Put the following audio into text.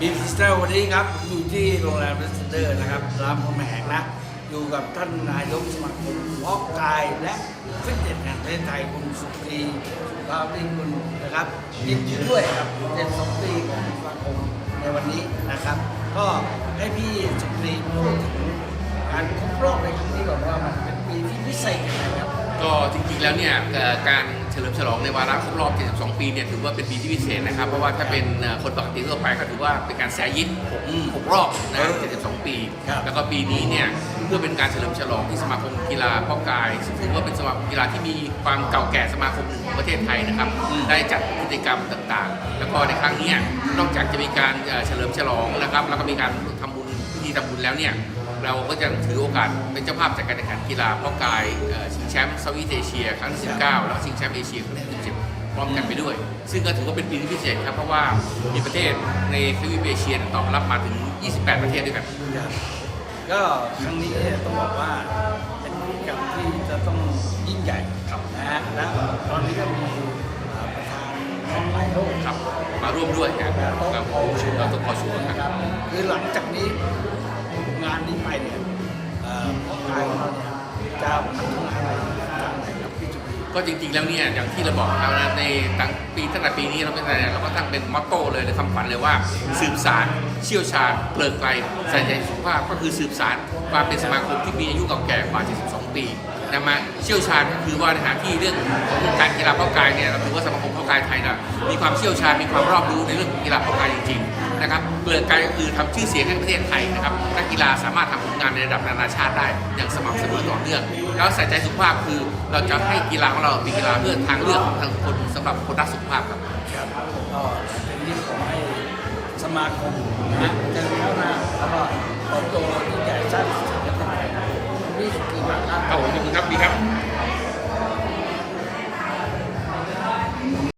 บีฟิสเตอร์วันนี้ครับอยู่ที่โรงแรมเรสเดอร์นะครับรามคำแหงนะ อยู่กับท่านนายกสมาคมวอกกายและฟิตเนสแห่งประเทศไทยคุณสุกรีสุภาพนิ่งคุณนะครับยินดีด้วยครับเป็นสองปีของสมาคมในวันนี้นะครับ ก็ให้พี่สุกรีพูดถึงการครบรอบในครั้งนี้ก่อนว่ามันเป็นปีที่พิเศษยังไงครับ ก็จริงๆแล้วเนี่ยเอ่อการเฉลิมฉลองในวาระครบรอบ 72 ปีเนี่ยถือว่าเป็นปีที่พิเศษนะครับ เพราะว่าถ้าเป็นเอ่อคนปกติทั่วไปก็ถือว่าเป็นการแซยิด6 6รอบนะ72 ปีครับแล้วก็ปีนี้เนี่ยเพื่อเป็นการเฉลิมฉลองที่สมาคมกีฬาพ่อกายซึ่งถือว่าเป็นสมาคมกีฬาที่มีความเก่าแก่สมาคมหนึ่งของประเทศไทยนะครับ ได้จัดกิจกรรมต่างๆ แล้วก็ในครั้งเนี้ยนอกจากจะมีการเอ่อเฉลิมฉลองนะครับ แล้วก็มีการทำบุญพิธีทำบุญแล้วเนี่ย เราก็จะถือโอกาสเป็นเจ้าภาพจัดการแข่งขันกีฬาพ่อกายเอ่อชิงแชมป์เซาท์อีสเอเชียครั้งที่19 แล้วชิงแชมป์เอเชียครั้งที่17พร้อมกันไปด้วย ซึ่งก็ถือว่าเป็นปีที่พิเศษครับ เพราะว่ามีประเทศในทวีปเอเชียตอบรับมาถึง 28 ประเทศด้วยกันครับก็ครั้งนี้เนี่ยต้องบอกว่าเป็นกิจกรรมที่จะต้องยิ่งใหญ่นะฮะและตอนนี้ก็มีเอ่อประธานของหลายโลกครับมาร่วมด้วยนะคแล้รัวบก็กับพอชูเราต้องขอชูนะนะคครัรับบคือหลังจากนี้ ก็จริงๆแล้วเนี่ยอย่างที่เราบอกครับนะในตั้งปีตั้งแต่ปีนี้เราก็ตั้งแต่เราก็ตั้งเป็นมอตโต้เลยในคำขวัญเลยว่าสืบสาร เชี่ยวชาญเปลิกไกลใส่ใจสุขภาพก็คือสืบสารความเป็นสมาคมที่มีอายุเก่าแก่กว่า 72 ปีนะมาเชี่ยวชาญก็คือว่าในฐานที่เรื่องของการกีฬาเป้ากายเนี่ยเราถือว่าสมาคมเป้ากายไทยนะมีความเชี่ยวชาญมีความรอบรู้ในเรื่องของกีฬาเป้ากายจริงๆนะครับเปลือกกายก็คือทำชื่อเสียงให้ประเทศไทยนะครับนักกีฬาสามารถทำผลงานในระดับนานาชาติได้อย่างสม่ำเสมอต่อเนื่องแล้วใส่ใจสุขภาพคือเราจะให้กีฬาของเราเป็นกีฬาเพื่อทางเลือกของทางคนสำหรับคนรักสุขภาพครับ มาคมนะเจอเข้ามาแลอดโตโต